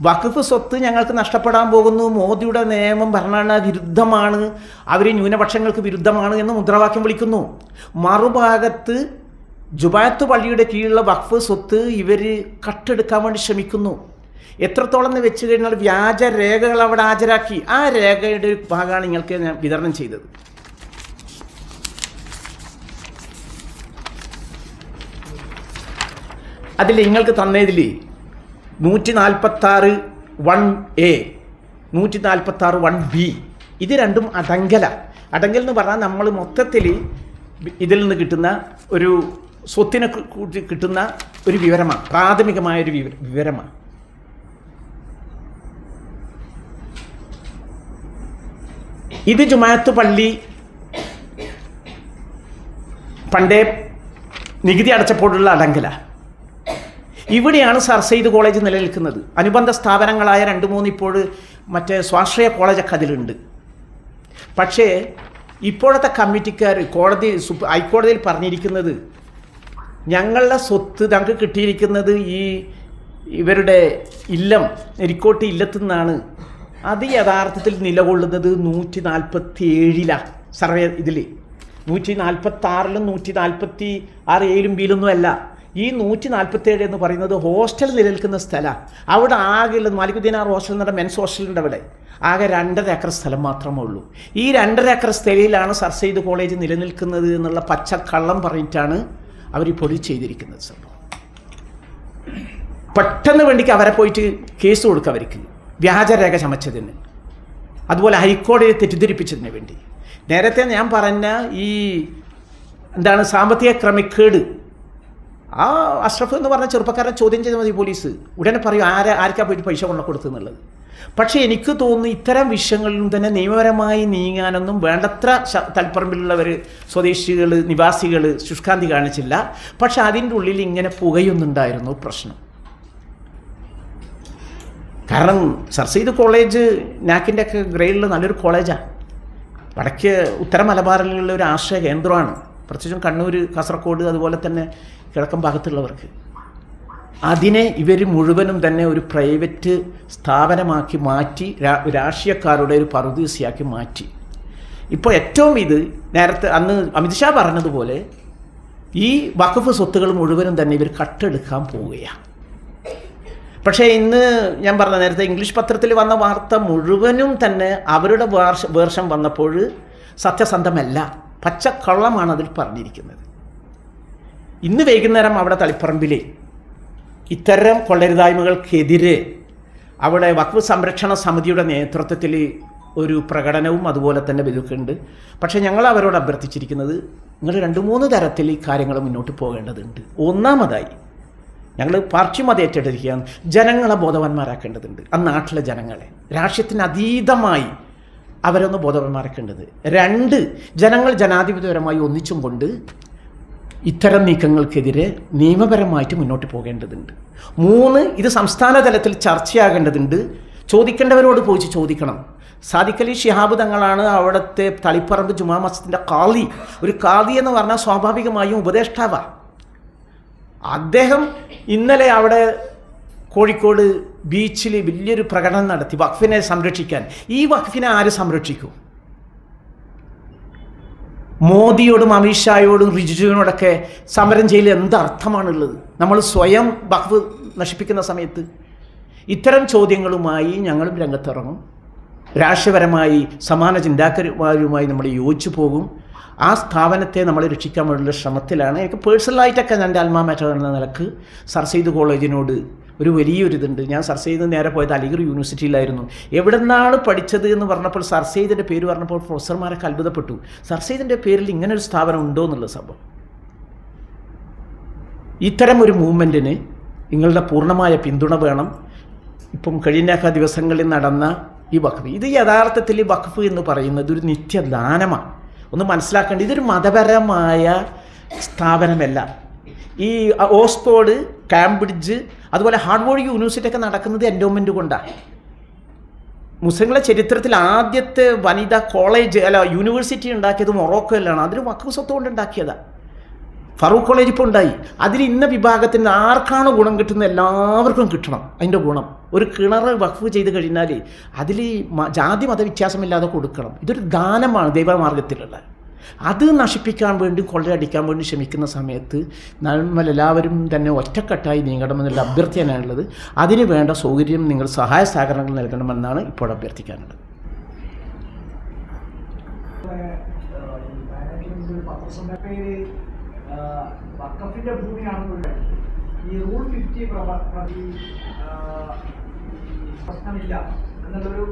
വഖഫ് സ്വത്ത് ഞങ്ങൾക്ക് നഷ്ടപ്പെടാൻ പോകുന്നു. മോദിയുടെ നിയമം ഭരണഘടനാ വിരുദ്ധമാണ്. അവർ ന്യൂനപക്ഷങ്ങൾക്ക് വിരുദ്ധമാണ് എന്ന് മുദ്രാവാക്യം വിളിക്കുന്നു. മറുഭാഗത്ത് ജുബാത്ത് പള്ളിയുടെ കീഴിലുള്ള വഖഫ് സ്വത്ത് ഇവർ കട്ടെടുക്കാൻ വേണ്ടി ശ്രമിക്കുന്നു. എത്രത്തോളം എന്ന് വെച്ച് കഴിഞ്ഞാൽ വ്യാജ രേഖകൾ അവിടെ ഹാജരാക്കി. ആ രേഖയുടെ ഒരു ഭാഗമാണ് നിങ്ങൾക്ക് ഞാൻ വിതരണം ചെയ്തത്. അതിൽ നിങ്ങൾക്ക് തന്നതിൽ നൂറ്റി നാൽപ്പത്താറ് വൺ എ. നൂറ്റി നാൽപ്പത്താറ് വൺ ബി. ഇത് രണ്ടും അടങ്കല. അടങ്കൽ എന്ന് പറഞ്ഞാൽ നമ്മൾ മൊത്തത്തിൽ ഇതിൽ നിന്ന് കിട്ടുന്ന ഒരു സ്വത്തിനെ കിട്ടുന്ന ഒരു വിവരമാണ്. പ്രാഥമികമായ ഒരു വിവര വിവരമാണ്. ഇത് ജുമാഅത്ത് പള്ളി പണ്ടേ നികുതി അടച്ചപ്പോഴുള്ള അടങ്കല. ഇവിടെയാണ് സർ സെയ്ദ് കോളേജ് നിലനിൽക്കുന്നത്. അനുബന്ധ സ്ഥാപനങ്ങളായ രണ്ട് മൂന്ന് ഇപ്പോൾ മറ്റേ സ്വാശ്രയ കോളേജൊക്കെ അതിലുണ്ട്. പക്ഷേ ഇപ്പോഴത്തെ കമ്മിറ്റിക്കാർ കോടതി ഹൈക്കോടതിയിൽ പറഞ്ഞിരിക്കുന്നത് ഞങ്ങളുടെ സ്വത്ത് ഞങ്ങൾക്ക് കിട്ടിയിരിക്കുന്നത് ഈ ഇവരുടെ ഇല്ലം എരിക്കോട്ട് ഇല്ലത്തു നിന്നാണ്. അത് യഥാർത്ഥത്തിൽ നിലകൊള്ളുന്നത് നൂറ്റി നാൽപ്പത്തി ഏഴിലാണ് സർവേ ഇതിൽ നൂറ്റി നാൽപ്പത്തി ആറിലും നൂറ്റി നാൽപ്പത്തി ആറ് ഏഴിലും ബിയിലൊന്നും അല്ല ഈ നൂറ്റി നാൽപ്പത്തി ഏഴ് എന്ന് പറയുന്നത് ഹോസ്റ്റൽ നിലനിൽക്കുന്ന സ്ഥലമാണ് അവിടെ ആകെ ഉള്ളത് മാലിക്കുദ്ദീനാർ ഹോസ്റ്റൽ എന്നുള്ള മെൻസ് ഹോസ്റ്റലുണ്ട് അവിടെ. ആകെ രണ്ടര ഏക്കർ സ്ഥലം മാത്രമേ ഉള്ളൂ. ഈ രണ്ടര ഏക്കർ സ്ഥലയിലാണ് സർ സെയ്ദ് കോളേജ് നിലനിൽക്കുന്നത് എന്നുള്ള പച്ചക്കള്ളം പറഞ്ഞിട്ടാണ് അവർ ഈ പൊടി ചെയ്തിരിക്കുന്നത് സംഭവം പെട്ടെന്ന് വേണ്ടിക്ക് അവരെ പോയിട്ട് കേസ് കൊടുക്കുക അവർക്ക്. വ്യാജരേഖ ചമച്ചതിന്. അതുപോലെ ഹൈക്കോടതിയെ തെറ്റിദ്ധരിപ്പിച്ചതിന് വേണ്ടി. നേരത്തെ ഞാൻ പറഞ്ഞ ഈ എന്താണ് സാമ്പത്തിക ക്രമക്കേട് ആ അഷ്റഫ് എന്ന് പറഞ്ഞ ചെറുപ്പക്കാരനെ ചോദ്യം ചെയ്താൽ മതി പോലീസ്. ഉടനെ പറയും ആരാ ആർക്കാ പോയിട്ട് പൈസ കൊണ്ട കൊടുത്തെന്നുള്ളത് പക്ഷേ എനിക്ക് തോന്നുന്നു ഇത്തരം വിഷയങ്ങളിലും തന്നെ നിയമപരമായി നീങ്ങാനൊന്നും വേണ്ടത്ര തൽപ്പറമ്പിലുള്ളവർ സ്വദേശികൾ നിവാസികൾ ശുഷ്കാന്തി കാണിച്ചില്ല. പക്ഷെ അതിന്റെ ഉള്ളിൽ ഇങ്ങനെ പുകയൊന്നുണ്ടായിരുന്നു പ്രശ്നം. കാരണം സർ സെയ്ദ് കോളേജ് നാക്കിന്റെ ഒക്കെ ഗ്രേഡിൽ നല്ലൊരു കോളേജാണ് വടക്ക് ഉത്തര മലബാറിലുള്ള ഒരു ആശ്രയ കേന്ദ്രമാണ്. പ്രത്യേകിച്ചും കണ്ണൂർ കാസർഗോഡ് അതുപോലെ തന്നെ കിഴക്കൻ ഭാഗത്തുള്ളവർക്ക്. അതിനെ ഇവർ മുഴുവനും തന്നെ ഒരു പ്രൈവറ്റ് സ്ഥാപനമാക്കി മാറ്റി രാഷ്ട്രീയക്കാരുടെ ഒരു പറുദീസയാക്കി മാറ്റി. ഇപ്പോൾ ഏറ്റവും ഇത് നേരത്തെ അന്ന് അമിത്ഷാ പറഞ്ഞതുപോലെ ഈ വഖഫ് സ്വത്തുകൾ മുഴുവനും തന്നെ ഇവർ കട്ടെടുക്കാൻ പോവുകയാണ്. പക്ഷേ ഇന്ന് ഞാൻ പറഞ്ഞ നേരത്തെ ഇംഗ്ലീഷ് പത്രത്തിൽ വന്ന വാർത്ത മുഴുവനും തന്നെ അവരുടെ വേർഷം വന്നപ്പോൾ സത്യസന്ധമല്ല. പച്ചക്കള്ളമാണ് അതിൽ പറഞ്ഞിരിക്കുന്നത്. ഇന്ന് വൈകുന്നേരം അവിടെ തളിപ്പറമ്പിലെ ഇത്തരം കൊള്ളരുതായ്മകൾക്കെതിരെ അവിടെ വഖഫ് സംരക്ഷണ സമിതിയുടെ നേതൃത്വത്തിൽ ഒരു പ്രകടനവും അതുപോലെ തന്നെ ഇതൊക്കെയുണ്ട് പക്ഷേ ഞങ്ങൾ അവരോട് അഭ്യർത്ഥിച്ചിരിക്കുന്നത് നിങ്ങൾ രണ്ട് മൂന്ന് തരത്തിൽ കാര്യങ്ങൾ മുന്നോട്ട് പോകേണ്ടതുണ്ട്. ഒന്നാമതായി ഞങ്ങൾ പാർട്ടി മത ഏറ്റെടുക്കുകയാണ് ജനങ്ങളെ ബോധവാന്മാരാക്കേണ്ടതുണ്ട്. ആ നാട്ടിലെ ജനങ്ങളെ. രാഷ്ട്രീയത്തിന് അതീതമായി അവരൊന്ന് ബോധവാന്മാരാക്കേണ്ടത്. രണ്ട് ജനങ്ങൾ ജനാധിപത്യപരമായി ഒന്നിച്ചും കൊണ്ട് ഇത്തരം നീക്കങ്ങൾക്കെതിരെ നിയമപരമായിട്ട് മുന്നോട്ട് പോകേണ്ടതുണ്ട്. മൂന്ന് ഇത് സംസ്ഥാന തലത്തിൽ ചർച്ചയാകേണ്ടതുണ്ട്. ചോദിക്കേണ്ടവരോട് പോയി ചോദിക്കണം. സാദിഖലി ഷിഹാബ് തങ്ങളാണ് അവിടുത്തെ തളിപ്പറമ്പ് ജുമാ മസ്ജിദിന്റെ കാളി ഒരു കാളി എന്ന് പറഞ്ഞാൽ സ്വാഭാവികമായും ഉപദേഷ്ടാവ. അദ്ദേഹം ഇന്നലെ അവിടെ കോഴിക്കോട് ബീച്ചിൽ വലിയൊരു പ്രകടനം നടത്തി വഖഫിനെ സംരക്ഷിക്കാൻ. ഈ വഖഫിനെ ആര് സംരക്ഷിക്കും? മോദിയോടും അമിത്ഷായോടും റിജിജുവിനോടൊക്കെ സമരം ചെയ്യൽ എന്ത് അർത്ഥമാണുള്ളത് നമ്മൾ സ്വയം ബഹ്വ് നശിപ്പിക്കുന്ന സമയത്ത് ഇത്തരം ചോദ്യങ്ങളുമായി ഞങ്ങളും രംഗത്തിറങ്ങും. രാഷ്ട്രീയപരമായി സമാന ചിന്താക്കന്മാരുമായി നമ്മൾ യോജിച്ചു പോകും. ആ സ്ഥാപനത്തെ നമ്മൾ രക്ഷിക്കാൻ വേണ്ടിയുള്ള ശ്രമത്തിലാണ്. എനിക്ക് പേഴ്സണലായിട്ടൊക്കെ എന്റെ അൽമാ മാറ്റർ എന്ന നിലയ്ക്ക് സർ സെയ്ദ് കോളേജിനോട് ഒരു വലിയൊരു ഇതുണ്ട്. ഞാൻ സർ സെയ്ദ് നേരെ പോയത് അലിഗർ യൂണിവേഴ്സിറ്റിയിലായിരുന്നു. എവിടെ നിന്നാണ് പഠിച്ചത് എന്ന് പറഞ്ഞപ്പോൾ സർ സെയ്ദിന്റെ പേര് പറഞ്ഞപ്പോൾ പ്രൊഫസർമാരൊക്കെ അത്ഭുതപ്പെട്ടു സർ സെയ്ദിന്റെ പേരിൽ ഇങ്ങനെ ഒരു സ്ഥാപനം ഉണ്ടോ എന്നുള്ള സംഭവം. ഇത്തരം ഒരു മൂവ്മെന്റിന് നിങ്ങളുടെ പൂർണമായ പിന്തുണ വേണം. ഇപ്പം കഴിഞ്ഞ ദിവസങ്ങളിൽ നടന്ന ഈ വഖഫ്. ഇത് യഥാർത്ഥത്തിൽ ഈ വഖഫ് എന്ന് പറയുന്നത് ഒരു നിത്യദാനമാണ്. ഒന്ന് മനസ്സിലാക്കേണ്ടത് ഇതൊരു മതപരമായ സ്ഥാപനമല്ല. ഈ ഓക്സ്ഫോർഡ് കാംബ്രിഡ്ജ് അതുപോലെ ഹാർഡ്വോർഡ് യൂണിവേഴ്സിറ്റി ഒക്കെ നടക്കുന്നത് എൻഡോമെന്റ് കൊണ്ടാണ് മുസ്ലിങ്ങളെ ചരിത്രത്തിൽ ആദ്യത്തെ വനിതാ കോളേജ് അല്ല യൂണിവേഴ്സിറ്റി ഉണ്ടാക്കിയത് മൊറോക്കോയിലാണ് അതിന് വഖഫ് സ്വത്ത് കൊണ്ട് ഉണ്ടാക്കിയതാണ് ഫറൂഖ് കോളേജ് ഇപ്പോൾ ഉണ്ടായി. അതിൽ ഇന്ന വിഭാഗത്തിന് ആർക്കാണ് ഗുണം കിട്ടുന്നത് എല്ലാവർക്കും കിട്ടണം അതിന്റെ ഗുണം. ഒരു കിണർ വഖഫ് ചെയ്ത് കഴിഞ്ഞാൽ അതിൽ ജാതി മതവ്യത്യാസമില്ലാതെ കൊടുക്കണം. ഇതൊരു ദാനമാണ് ദൈവമാർഗത്തിലുള്ള. അത് നശിപ്പിക്കാൻ വേണ്ടി കൊള്ളയടിക്കാൻ വേണ്ടി ശ്രമിക്കുന്ന സമയത്ത് നമ്മൾ എല്ലാവരും തന്നെ ഒറ്റക്കെട്ടായി നീങ്ങണമെന്നുള്ള അഭ്യർത്ഥനയാണുള്ളത്. അതിന് വേണ്ട സൗകര്യം നിങ്ങൾ സഹായ സഹകരണങ്ങൾ നൽകണമെന്നാണ് ഇപ്പോൾ അഭ്യർത്ഥിക്കാനുള്ളത്. ഭൂമിയാണെന്നുള്ള ഈ റൂൾ ഫിഫ്റ്റി പ്രതി പ്രശ്നമില്ല എന്നുള്ളൊരു